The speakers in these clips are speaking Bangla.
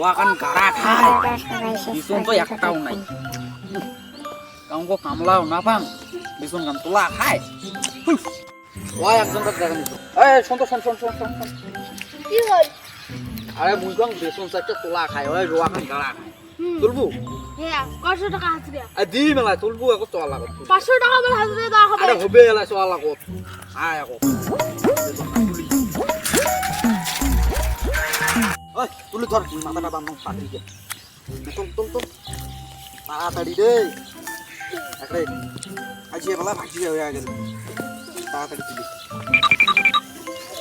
ওয়াকান গাড়া খায়। বিছন তো একটাও নাই। কাউকে কামলাও না পান বিছন গান তোলা খায়। ওই একজন জায়গা নিছো এই শোন তো শোন শোন শোন। কি আরে মুই বেসন চারটা তোলা খায়। ওই রোয়াকান গাড়া খায়। তুলবু? হ্যাঁ কয়শো টাকা হাজিরা আর দি মেলা তুলবু এখন চলা লাগত। পাঁচশো টাকা বলে হাজিরা দেওয়া হবে। আরে হবে এলা চলা লাগত। আয় এখন ওই তুলি ধর। মাথাটা বান্ধব পাটি গে তুল তুল তুল তাড়াতাড়ি রে একরে। আজ বেলা ভাজি হয়ে গেল তাড়াতাড়ি তুলি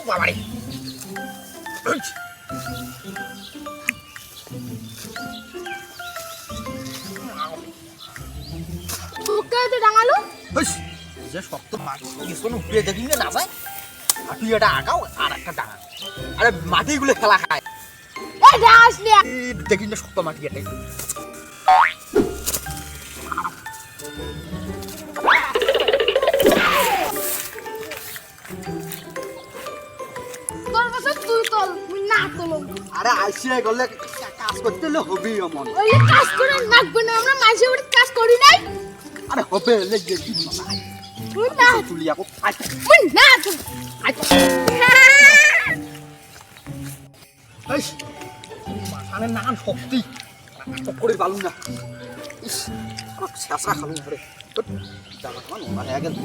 বাবারে। যে শক্ত উপরে দেখি না যায় এটা আগাও আর একটা ডাঙা। আরে মাটিগুলো খেলা খায়। দেখি না শক্ত মাটি এটাই তুই আরে আইসিয়ে গেলে কাজ করতে হলে হবেই অমন। ওই কাজ করে নাকবে না আমরা মাঝে কাজ করি নাই? আরে হবে হলে মুই না। মুই না মাথানে নান শক্তি করে পালু না। ইস শেষরা খালু ধরে জামা খাওয়া নোংরা হয়ে গেল